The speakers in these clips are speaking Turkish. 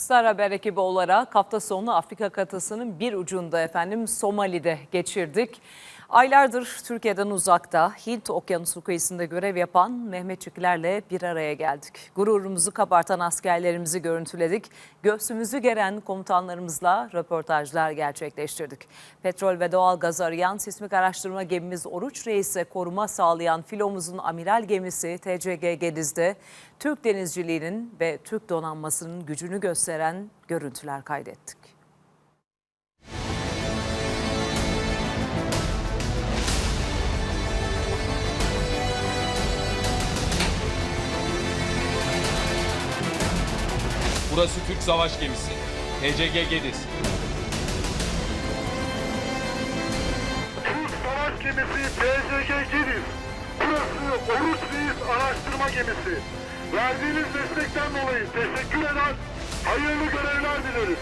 Star Haber ekibi olarak hafta sonu Afrika kıtasının bir ucunda efendim Somali'de geçirdik. Aylardır Türkiye'den uzakta Hint Okyanusu kıyısında görev yapan Mehmetçiklerle bir araya geldik. Gururumuzu kabartan askerlerimizi görüntüledik. Göğsümüzü geren komutanlarımızla röportajlar gerçekleştirdik. Petrol ve doğal gaz arayan sismik araştırma gemimiz Oruç Reis'e koruma sağlayan filomuzun amiral gemisi TCG Gediz'de Türk denizciliğinin ve Türk donanmasının gücünü gösteren görüntüler kaydettik. Burası Türk savaş gemisi. TCG Gediz. Türk savaş gemisi TCG Gediz. Burası Oruç Reis araştırma gemisi. Verdiğiniz destekten dolayı teşekkür eder, hayırlı görevler dileriz.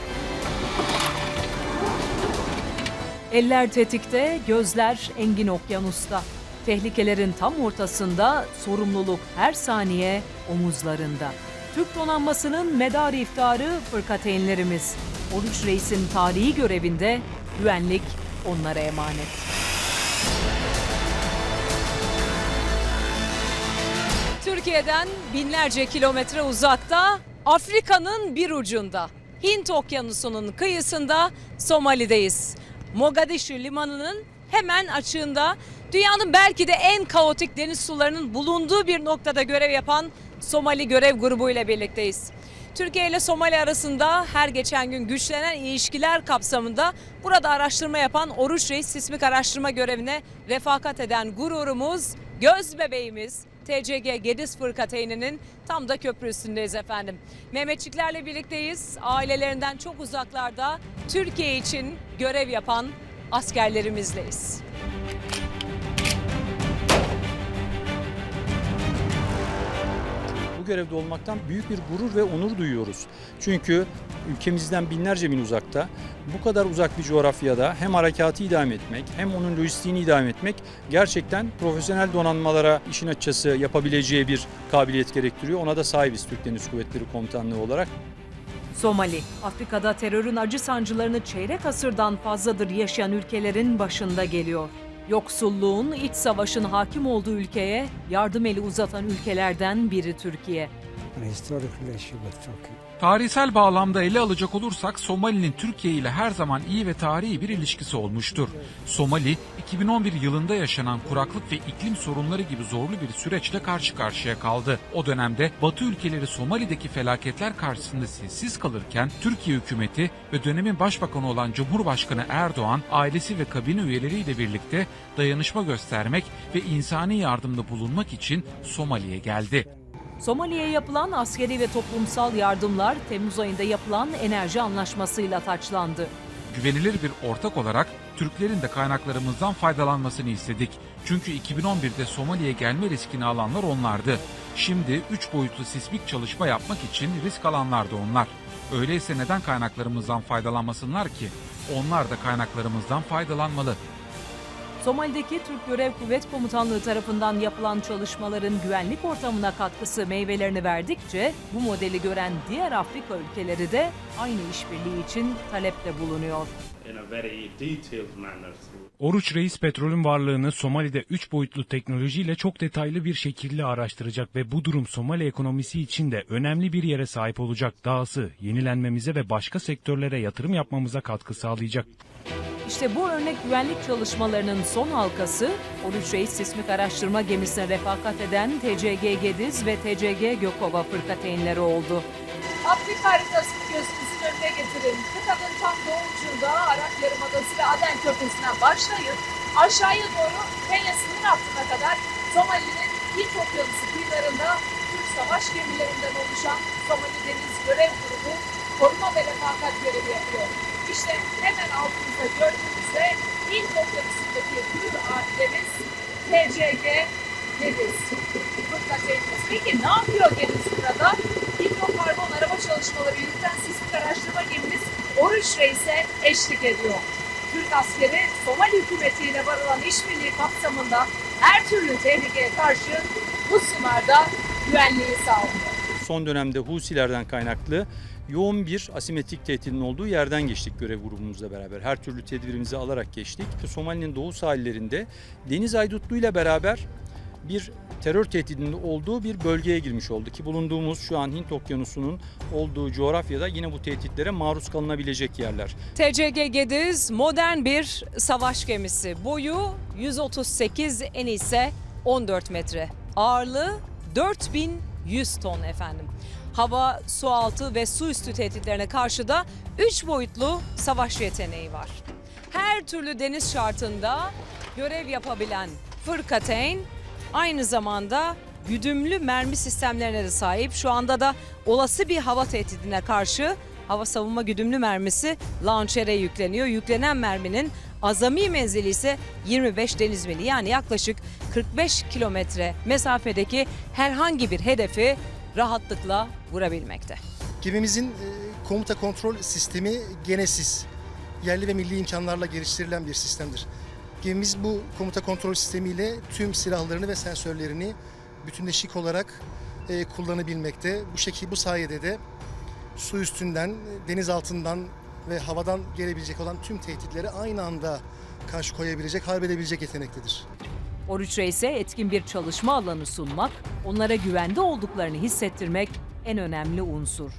Eller tetikte, gözler engin okyanusta. Tehlikelerin tam ortasında, sorumluluk her saniye omuzlarında. Türk donanmasının medar iftarı fırkateynlerimiz. Oruç Reis'in tarihi görevinde güvenlik onlara emanet. Türkiye'den binlerce kilometre uzakta, Afrika'nın bir ucunda, Hint Okyanusu'nun kıyısında Somali'deyiz. Mogadishu limanının hemen açığında dünyanın belki de en kaotik deniz sularının bulunduğu bir noktada görev yapan Somali görev grubu ile birlikteyiz. Türkiye ile Somali arasında her geçen gün güçlenen ilişkiler kapsamında burada araştırma yapan Oruç Reis sismik araştırma görevine refakat eden gururumuz, göz bebeğimiz TCG Gediz Fırkateyninin tam da köprü üstündeyiz efendim. Mehmetçiklerle birlikteyiz. Ailelerinden çok uzaklarda Türkiye için görev yapan askerlerimizleyiz. Görevde olmaktan büyük bir gurur ve onur duyuyoruz. Çünkü ülkemizden binlerce mil uzakta bu kadar uzak bir coğrafyada hem harekatı idame etmek hem onun lojistiğini idame etmek gerçekten profesyonel donanmalara işin açıkçası yapabileceği bir kabiliyet gerektiriyor. Ona da sahibiz Türk Deniz Kuvvetleri Komutanlığı olarak. Somali, Afrika'da terörün acı sancılarını çeyrek asırdan fazladır yaşayan ülkelerin başında geliyor. Yoksulluğun, iç savaşın hakim olduğu ülkeye yardım eli uzatan ülkelerden biri Türkiye. Tarihsel bağlamda ele alacak olursak Somali'nin Türkiye ile her zaman iyi ve tarihi bir ilişkisi olmuştur. Somali, 2011 yılında yaşanan kuraklık ve iklim sorunları gibi zorlu bir süreçle karşı karşıya kaldı. O dönemde Batı ülkeleri Somali'deki felaketler karşısında sessiz kalırken Türkiye hükümeti ve dönemin başbakanı olan Cumhurbaşkanı Erdoğan ailesi ve kabine üyeleriyle birlikte dayanışma göstermek ve insani yardımda bulunmak için Somali'ye geldi. Somali'ye yapılan askeri ve toplumsal yardımlar Temmuz ayında yapılan enerji anlaşmasıyla taçlandı. güvenilir bir ortak olarak Türklerin de kaynaklarımızdan faydalanmasını istedik. Çünkü 2011'de Somali'ye gelme riskini alanlar onlardı. Şimdi 3 boyutlu sismik çalışma yapmak için risk alanlar da onlar. Öyleyse neden kaynaklarımızdan faydalanmasınlar ki? Onlar da kaynaklarımızdan faydalanmalı. Somali'deki Türk Görev Kuvvet Komutanlığı tarafından yapılan çalışmaların güvenlik ortamına katkısı meyvelerini verdikçe bu modeli gören diğer Afrika ülkeleri de aynı işbirliği için talepte bulunuyor. Oruç Reis petrolün varlığını Somali'de 3 boyutlu teknolojiyle çok detaylı bir şekilde araştıracak ve bu durum Somali ekonomisi için de önemli bir yere sahip olacak. Dahası yenilenmemize ve başka sektörlere yatırım yapmamıza katkı sağlayacak. İşte bu örnek güvenlik çalışmalarının son halkası Oruç Reis Sismik Araştırma Gemisi'ne refakat eden TCG Gediz ve TCG Gökova fırkateynleri oldu. Afrika haritasını gözünüzün önüne getirin. Kıtanın tam doğucunda Arak Yarımadası ve Aden Körfezi'nden başlayın. Aşağıya doğru Kenya sınır hattına kadar Somali'nin Hint Okyanusu kıyılarında Türk savaş gemilerinden oluşan Somali Deniz Görev Grubu koruma ve refakat görevi yapıyor. İşte hemen altımızda gördüğünüzde Hint Okyanusu'ndaki Gür ailemiz TCG Gediz. Fırkateynimiz. Peki ne yapıyor Gediz burada? Hidrokarbon araba çalışmaları yürüten sismik araştırma gemimiz Oruç Reis'e eşlik ediyor. Türk askeri Somali hükümetiyle varılan işbirliği kapsamında her türlü tehlikeye karşı bu sularda güvenliği sağlıyor. Son dönemde Husilerden kaynaklı yoğun bir asimetrik tehdidin olduğu yerden geçtik görev grubumuzla beraber. Her türlü tedbirimizi alarak geçtik. Somali'nin doğu sahillerinde Deniz Aydutlu ile beraber bir terör tehdidinin olduğu bir bölgeye girmiş oldu ki bulunduğumuz şu an Hint Okyanusu'nun olduğu coğrafyada yine bu tehditlere maruz kalınabilecek yerler. TCG Gediz modern bir savaş gemisi. Boyu 138 eni ise 14 metre. Ağırlığı 4100 ton efendim. Hava, su altı ve su üstü tehditlerine karşı da 3 boyutlu savaş yeteneği var. Her türlü deniz şartında görev yapabilen Fırkateyn aynı zamanda güdümlü mermi sistemlerine de sahip. Şu anda da olası bir hava tehdidine karşı hava savunma güdümlü mermisi launcher'e yükleniyor. Yüklenen merminin azami menzili ise 25 deniz mili yani yaklaşık 45 kilometre mesafedeki herhangi bir hedefi rahatlıkla vurabilmekte. Gemimizin e, komuta kontrol sistemi Genesis. Yerli ve milli imkanlarla geliştirilen bir sistemdir. Gemimiz bu komuta kontrol sistemiyle tüm silahlarını ve sensörlerini bütünleşik olarak e, kullanabilmekte. Bu şekilde bu sayede de su üstünden, deniz altından ve havadan gelebilecek olan tüm tehditlere aynı anda karşı koyabilecek, harbedebilecek yetenektedir. Oruç Reis'e etkin bir çalışma alanı sunmak, onlara güvende olduklarını hissettirmek en önemli unsur.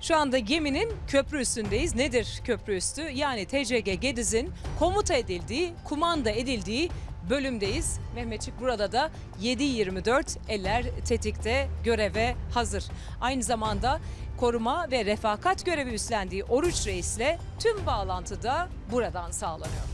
Şu anda geminin köprü üstündeyiz. Nedir köprü üstü? Yani TCG Gediz'in komuta edildiği, kumanda edildiği bölümdeyiz. Mehmetçik burada da 7-24 eller tetikte göreve hazır. Aynı zamanda koruma ve refakat görevi üstlendiği Oruç Reis'le tüm bağlantı da buradan sağlanıyor.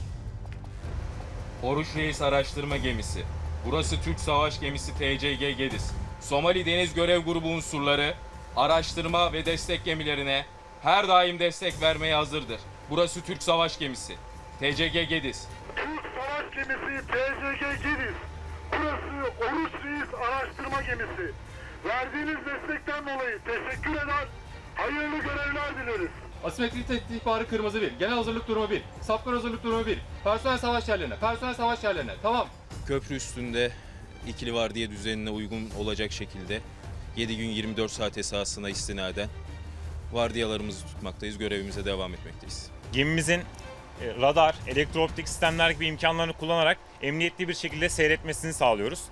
Oruç Reis Araştırma Gemisi. Burası Türk Savaş Gemisi TCG Gediz. Somali Deniz Görev Grubu unsurları araştırma ve destek gemilerine her daim destek vermeye hazırdır. Burası Türk Savaş Gemisi. TCG Gediz. Gemisi TCG Gediz. Burası Oruç Reis araştırma gemisi. Verdiğiniz destekten dolayı teşekkür eder, hayırlı görevler dileriz. Asimetrik tehdit ihbarı kırmızı bir. Genel hazırlık durumu bir. Sapkın hazırlık durumu bir. Personel savaş yerlerine. Personel savaş yerlerine. Tamam. köprü üstünde ikili vardiya düzenine uygun olacak şekilde 7 gün 24 saat esasına istinaden vardiyalarımızı tutmaktayız, görevimize devam etmekteyiz. gemimizin radar, elektrooptik sistemler gibi imkanlarını kullanarak emniyetli bir şekilde seyretmesini sağlıyoruz.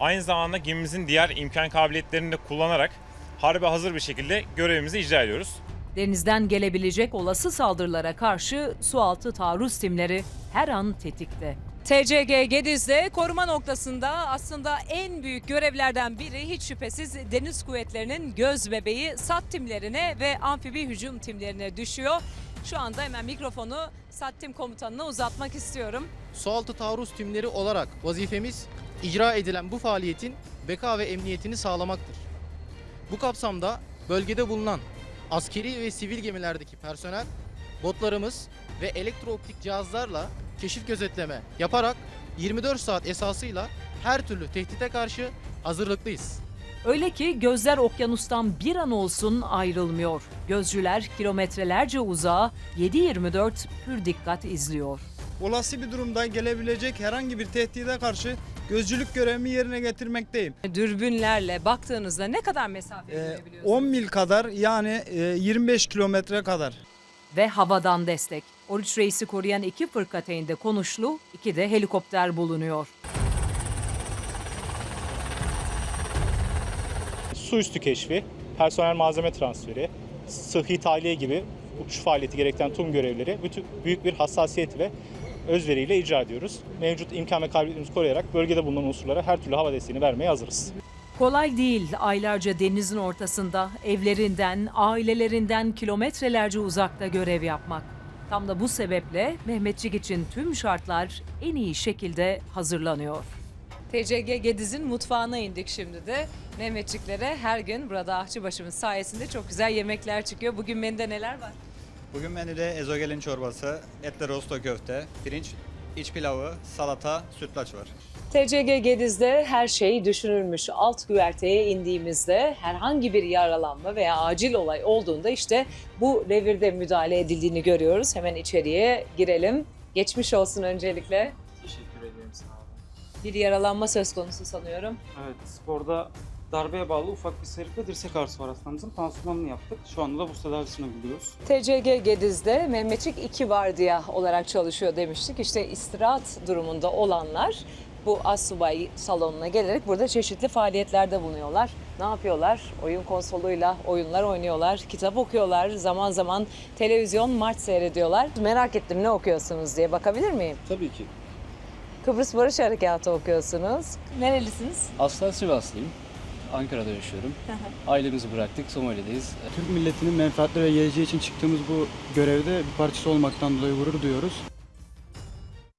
Aynı zamanda gemimizin diğer imkan kabiliyetlerini de kullanarak harbe hazır bir şekilde görevimizi icra ediyoruz. Denizden gelebilecek olası saldırılara karşı sualtı taarruz timleri her an tetikte. TCG Gediz'de koruma noktasında aslında en büyük görevlerden biri hiç şüphesiz deniz kuvvetlerinin göz bebeği SAT timlerine ve amfibi hücum timlerine düşüyor. Şu anda hemen mikrofonu SAT tim komutanına uzatmak istiyorum. Sualtı taarruz timleri olarak vazifemiz icra edilen bu faaliyetin beka ve emniyetini sağlamaktır. Bu kapsamda bölgede bulunan askeri ve sivil gemilerdeki personel, botlarımız ve elektrooptik cihazlarla keşif gözetleme yaparak 24 saat esasıyla her türlü tehdite karşı hazırlıklıyız. Öyle ki gözler okyanustan bir an olsun ayrılmıyor. Gözcüler kilometrelerce uzağa 7-24 pür dikkat izliyor. Olası bir durumda gelebilecek herhangi bir tehdide karşı gözcülük görevimi yerine getirmekteyim. Dürbünlerle baktığınızda ne kadar mesafe görebiliyorsunuz? 10 mil kadar yani 25 kilometre kadar. Ve havadan destek. Oruç Reis'i koruyan iki fırkateynde konuşlu, iki de helikopter bulunuyor. Su üstü keşfi, personel malzeme transferi, sıhhi tahliye gibi uçuş faaliyeti gerektiren tüm görevleri bütün büyük bir hassasiyet ve özveriyle icra ediyoruz. Mevcut imkan ve kabiliyetimizi koruyarak bölgede bulunan unsurlara her türlü hava desteğini vermeye hazırız. Kolay değil aylarca denizin ortasında evlerinden, ailelerinden kilometrelerce uzakta görev yapmak. Tam da bu sebeple Mehmetçik için tüm şartlar en iyi şekilde hazırlanıyor. TCG Gediz'in mutfağına indik şimdi de. Mehmetçiklere her gün burada ahçıbaşımız sayesinde çok güzel yemekler çıkıyor. Bugün menüde neler var? Bugün menüde ezogelin çorbası, etli rosto köfte, pirinç, iç pilavı, salata, sütlaç var. TCG Gediz'de her şey düşünülmüş. Alt güverteye indiğimizde herhangi bir yaralanma veya acil olay olduğunda işte bu revirde müdahale edildiğini görüyoruz. Hemen içeriye girelim. Geçmiş olsun öncelikle. Bir yaralanma söz konusu sanıyorum. Evet sporda darbeye bağlı ufak bir sıyrık ve dirsek ağrısı var hastamızın. Pansumanını yaptık. Şu anda da bu tedavisini uyguluyoruz. TCG Gediz'de Mehmetçik 2 vardiya olarak çalışıyor demiştik. İşte istirahat durumunda olanlar bu assubay salonuna gelerek burada çeşitli faaliyetlerde bulunuyorlar. Ne yapıyorlar? Oyun konsoluyla oyunlar oynuyorlar, kitap okuyorlar, zaman zaman televizyon maç seyrediyorlar. Merak ettim ne okuyorsunuz diye bakabilir miyim? Tabii ki. Kıbrıs Barış Harekatı okuyorsunuz. Nerelisiniz? Aslen Sivaslıyım. Ankara'da yaşıyorum. Ailemizi bıraktık, Somali'deyiz. Türk milletinin menfaatleri ve geleceği için çıktığımız bu görevde bir parçası olmaktan dolayı gurur duyuyoruz.